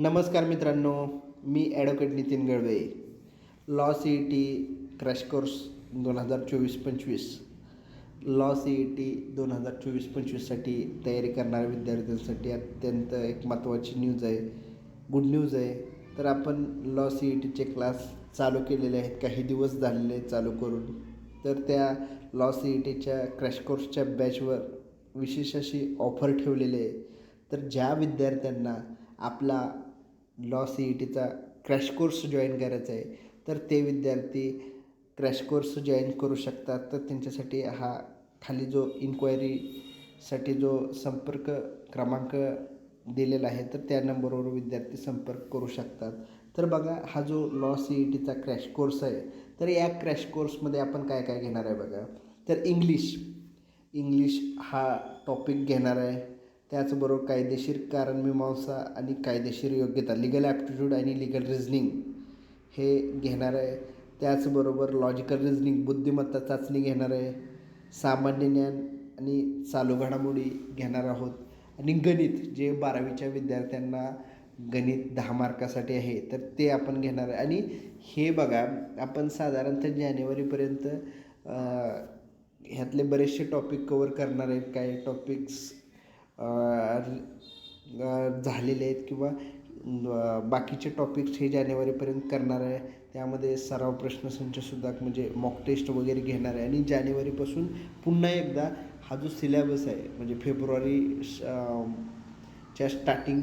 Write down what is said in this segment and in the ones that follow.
नमस्कार मित्रांनो मी advocate Nitin Galve law C E T crash course दोन हजार चोवीस पंचवीस. लॉ सी ई टी दोन हजार चोवीस पंचवीससाठी तयारी करणाऱ्या विद्यार्थ्यांसाठी अत्यंत एक महत्त्वाची न्यूज आहे. गुड न्यूज आहे. तर आपण लॉ सी ई टीचे क्लास चालू केलेले आहेत. काही दिवस झालेले आहेत चालू करून. तर त्या लॉ सी ई टीच्या क्रॅश कोर्सच्या बॅचवर विशेष अशी ऑफर ठेवलेली आहे. तर ज्या विद्यार्थ्यांना आपला लॉ सी ई टीचा क्रॅश कोर्स जॉईन करायचा आहे. तर ते विद्यार्थी क्रॅश कोर्स जॉईन करू शकतात. तर त्यांच्यासाठी हा खाली जो इन्क्वायरीसाठी जो संपर्क क्रमांक दिलेला आहे तर त्या नंबरवर विद्यार्थी संपर्क करू शकतात. तर बघा हा जो लॉ सी ई टीचा क्रॅश कोर्स आहे तर या क्रॅश कोर्समध्ये आपण काय काय घेणार आहे बघा. तर इंग्लिश इंग्लिश हा टॉपिक घेणार आहे. त्याचबरोबर कायदेशीर कारणमीमांसा आणि कायदेशीर योग्यता लिगल ॲप्टिट्यूड आणि लिगल रिझनिंग हे घेणार आहे. त्याचबरोबर लॉजिकल रिझनिंग बुद्धिमत्ता चाचणी घेणार आहे. सामान्य ज्ञान आणि चालू घडामोडी घेणार आहोत. आणि गणित जे बारावीच्या विद्यार्थ्यांना गणित दहा मार्कासाठी आहे तर ते आपण घेणार आहे. आणि हे बघा आपण साधारणतः जानेवारीपर्यंत ह्यातले बरेचसे टॉपिक कवर करणार आहेत. काही टॉपिक्स झालेले आहेत किंवा बाकीचे टॉपिक्स हे जानेवारीपर्यंत करणार आहे. त्यामध्ये सराव प्रश्नसंचसुद्धा म्हणजे मॉक टेस्ट वगैरे घेणार आहे. आणि जानेवारीपासून पुन्हा एकदा हा जो सिलेबस आहे म्हणजे फेब्रुवारी च्या स्टार्टिंग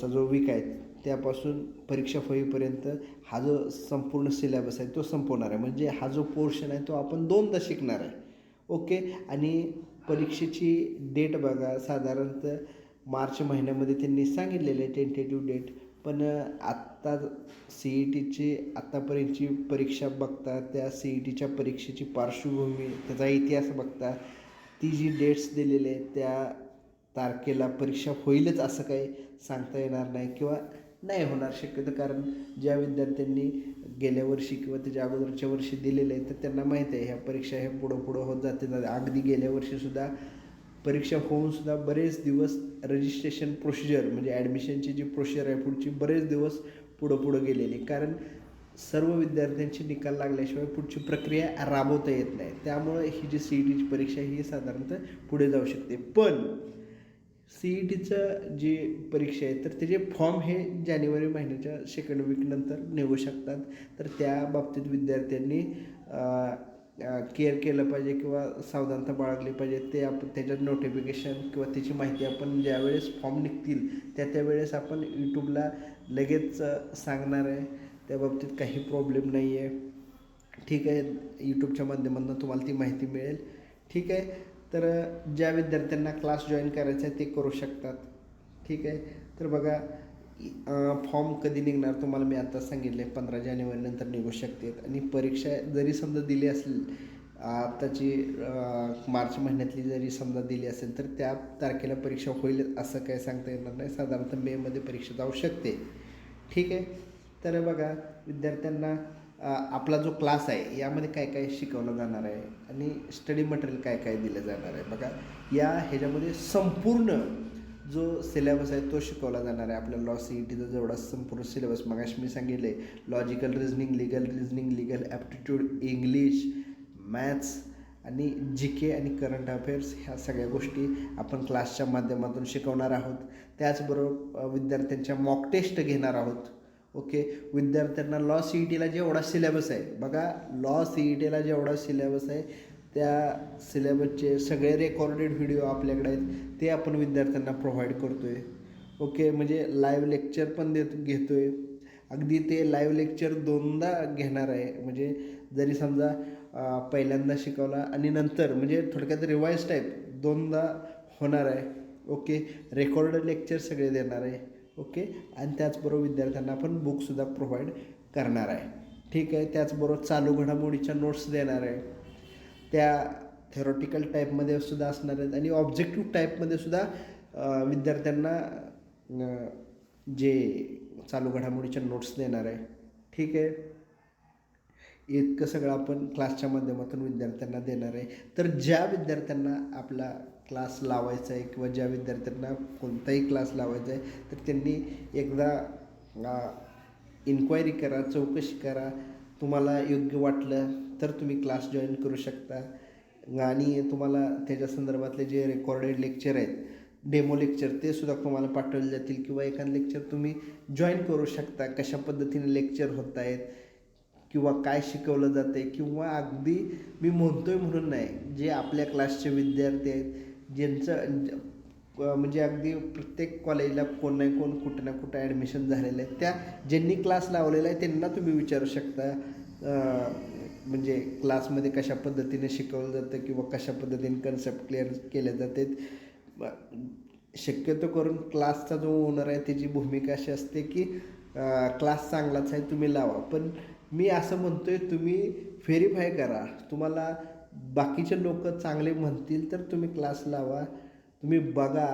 चा जो वीक आहे त्यापासून परीक्षा होईपर्यंत हा जो संपूर्ण सिलेबस आहे तो संपवणार आहे. म्हणजे हा जो पोर्शन आहे तो आपण दोनदा शिकणार आहे. ओके आणि परीक्षेची डेट बघा. साधारणतः मार्च महिन्यामध्ये त्यांनी सांगितलेले आहे टेंटेटिव्ह डेट पण आत्ता सी ई टीची आत्तापर्यंतची परीक्षा बघता त्या सी ई टीच्या परीक्षेची पार्श्वभूमी त्याचा इतिहास बघता ती जी डेट्स दिलेले आहेत त्या तारखेला परीक्षा होईलच असं काही सांगता येणार नाही. किंवा नाही होणार शक्यतो कारण ज्या विद्यार्थ्यांनी गेल्या वर्षी किंवा त्याच्या अगोदरच्या वर्षी दिलेलं आहे तर त्यांना माहीत आहे ह्या परीक्षा ह्या पुढं पुढं होत जाते. अगदी गेल्या वर्षीसुद्धा परीक्षा होऊनसुद्धा बरेच दिवस रजिस्ट्रेशन प्रोसिजर म्हणजे ॲडमिशनची जी प्रोसिजर आहे पुढची बरेच दिवस पुढं पुढं गेलेली कारण सर्व विद्यार्थ्यांचे निकाल लागल्याशिवाय पुढची प्रक्रिया राबवता येत नाही. त्यामुळे ही जी सी ई टीची परीक्षा ही साधारणतः पुढे जाऊ शकते. पण सी ई टीचं जी परीक्षा आहे तर त्याचे फॉर्म हे जानेवारी महिन्याच्या सेकंड वीकनंतर निघू शकतात. तर त्या बाबतीत विद्यार्थ्यांनी केअर केलं पाहिजे किंवा सावधानता बाळगली पाहिजे. ते आपण त्याच्यात नोटिफिकेशन किंवा त्याची माहिती आपण ज्यावेळेस फॉर्म निघतील त्या त्यावेळेस आपण यूट्यूबला लगेच सांगणार आहे. त्या बाबतीत काही प्रॉब्लेम नाही आहे ठीक आहे यूट्यूबच्या माध्यमातून तुम्हाला ती माहिती मिळेल. ठीक आहे तर ज्या विद्यार्थ्यांना क्लास जॉईन करायचा आहे ते करू शकतात. ठीक आहे? तर बघा फॉर्म कधी निघणार तुम्हाला मी आता सांगितले पंधरा जानेवारीनंतर निघू शकते. आणि परीक्षा जरी समजा दिली असेल आत्ताची मार्च महिन्यातली जरी समजा दिली असेल तर त्या तारखेला परीक्षा होईल असं काय सांगता येणार नाही. साधारणतः मेमध्ये परीक्षा जाऊ शकते. ठीक आहे? तर बघा विद्यार्थ्यांना आपला जो क्लास आहे यामध्ये काय काय शिकवलं जाणार आहे आणि स्टडी मटेरियल काय काय दिलं जाणार आहे? बघा या ह्याच्यामध्ये संपूर्ण जो सिलेबस आहे तो शिकवला जाणार आहे. आपल्या लॉ सी ई टीचा जेवढा संपूर्ण सिलेबस मगाशी मी सांगितले logical reasoning legal reasoning legal aptitude English maths आणि जी के आणि करंट अफेअर्स ह्या सगळ्या गोष्टी आपण क्लासच्या माध्यमातून शिकवणार आहोत. त्याचबरोबर विद्यार्थ्यांच्या मॉक टेस्ट घेणार आहोत. ओके? विद्यार्थ्यांना लॉ सी ई टीला जेवढा सिलेबस आहे बघा लॉ सी ई टीला जेवढा सिलेबस आहे त्या सिलेबसचे सगळे रेकॉर्डेड व्हिडिओ आपल्याकडे आहेत ते आपण विद्यार्थ्यांना प्रोव्हाइड करतो आहे ओके? म्हणजे लाईव्ह लेक्चर पण देत घेतो आहे अगदी ते लाईव्ह लेक्चर दोनदा घेणार आहे. म्हणजे जरी समजा पहिल्यांदा शिकवला आणि नंतर म्हणजे थोडक्यात रिवाईज टाईप दोनदा होणार आहे. ओके? रेकॉर्डेड लेक्चर सगळे देणार आहे. ओके? आणि त्याचबरोबर विद्यार्थ्यांना आपण बुकसुद्धा प्रोव्हाइड करणार आहे. ठीक आहे? त्याचबरोबर चालू घडामोडीच्या नोट्स देणार आहे. त्या थेरॉटिकल टाईपमध्ये सुद्धा असणार आहेत. आणि ऑब्जेक्टिव्ह टाईपमध्ये सुद्धा विद्यार्थ्यांना जे चालू घडामोडीच्या नोट्स देणार आहे. ठीक आहे? इतकं सगळं आपण क्लासच्या माध्यमातून विद्यार्थ्यांना देणार आहे. तर ज्या विद्यार्थ्यांना आपला क्लास लावायचा आहे किंवा ज्या विद्यार्थ्यांना कोणताही क्लास लावायचा आहे तर त्यांनी एकदा इन्क्वायरी करा चौकशी करा तुम्हाला योग्य वाटलं तर तुम्ही क्लास जॉईन करू शकता. आणि तुम्हाला त्याच्या संदर्भातले जे रेकॉर्डेड लेक्चर आहेत डेमो लेक्चर ते सुद्धा तुम्हाला पाठवले जातील किंवा एखादं लेक्चर तुम्ही जॉईन करू शकता कशा पद्धतीने लेक्चर होत आहेत किंवा काय शिकवलं जातं आहे किंवा अगदी मी म्हणतोय म्हणून नाही जे आपल्या क्लासचे विद्यार्थी आहेत ज्यांचं म्हणजे अगदी प्रत्येक कॉलेजला कोण नाही कोण कुठं ना कुठं ॲडमिशन झालेलं आहे. त्या ज्यांनी क्लास लावलेला आहे त्यांना तुम्ही विचारू शकता. म्हणजे क्लासमध्ये कशा पद्धतीने शिकवलं जातं किंवा कशा पद्धतीने कन्सेप्ट क्लिअर केले जाते. शक्यतो करून क्लासचा जो ओनर आहे त्याची भूमिका अशी असते की क्लास चांगलाच आहे तुम्ही लावा. पण मी असं म्हणतो आहे तुम्ही व्हेरीफाय करा. तुम्हाला बाकीचे लोक चांगले म्हणतील तर तुम्ही क्लास लावा तुम्ही बघा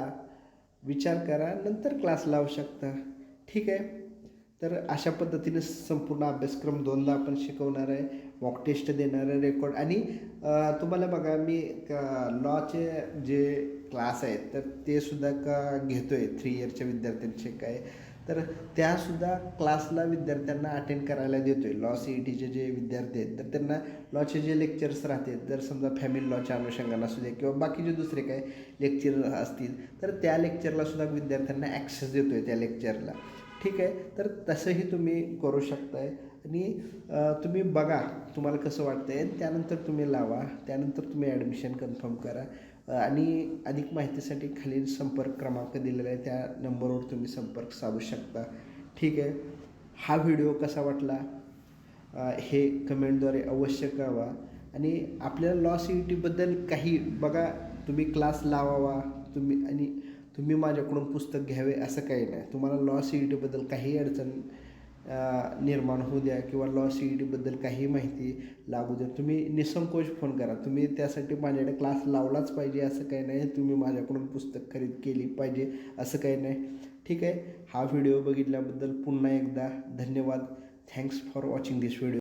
विचार करा नंतर क्लास लावू शकता. ठीक आहे? तर अशा पद्धतीने संपूर्ण अभ्यासक्रम दोनदा आपण शिकवणार आहे मॉक टेस्ट देणार आहे रेकॉर्ड आणि तुम्हाला बघा मी लॉचे जे क्लास आहेत तर ते सुद्धा का घेतो आहे थ्री इयरच्या विद्यार्थ्यांचे काय? तर त्यासुद्धा क्लासला विद्यार्थ्यांना अटेंड करायला देतो आहे लॉ सी ई टीचे जे विद्यार्थी आहेत तर त्यांना लॉचे जे लेक्चर्स राहतात जर समजा फॅमिली लॉच्या अनुषंगानं असू दे किंवा बाकीचे दुसरे काय लेक्चर असतील तर त्या लेक्चरलासुद्धा विद्यार्थ्यांना ॲक्सेस देतो आहे त्या लेक्चरला ठीक आहे? तर तसंही तुम्ही करू शकताय. आणि तुम्ही बघा तुम्हाला कसं वाटतं आणि त्यानंतर तुम्ही लावा. त्यानंतर तुम्ही ॲडमिशन कन्फर्म करा. आणि अधिक माहितीसाठी खालील संपर्क क्रमांक दिलेला आहे. त्या नंबरवर तुम्ही संपर्क साधू शकता. ठीक आहे? हा व्हिडिओ कसा वाटला? हे कमेंटद्वारे अवश्य कळवा. आणि आपल्याला लॉस युटीबद्दल ई टीबद्दल काही बघा. तुम्ही क्लास लावावा. तुम्ही आणि तुम्ही माझ्याकडून पुस्तक घ्यावे असं काही नाही. तुम्हाला लॉस युटीबद्दल ई टीबद्दल काही अडचण निर्माण होऊ द्या किंवा लॉ सी ई डीबद्दल काही माहिती लागू द्या. तुम्ही निसंकोच फोन करा. तुम्ही त्यासाठी माझ्याकडे क्लास लावलाच पाहिजे असं काही नाही. तुम्ही माझ्याकडून पुस्तक खरेदी केली पाहिजे असं काही नाही. ठीक आहे? हा व्हिडिओ बघितल्याबद्दल पुन्हा एकदा धन्यवाद. Thanks for watching this video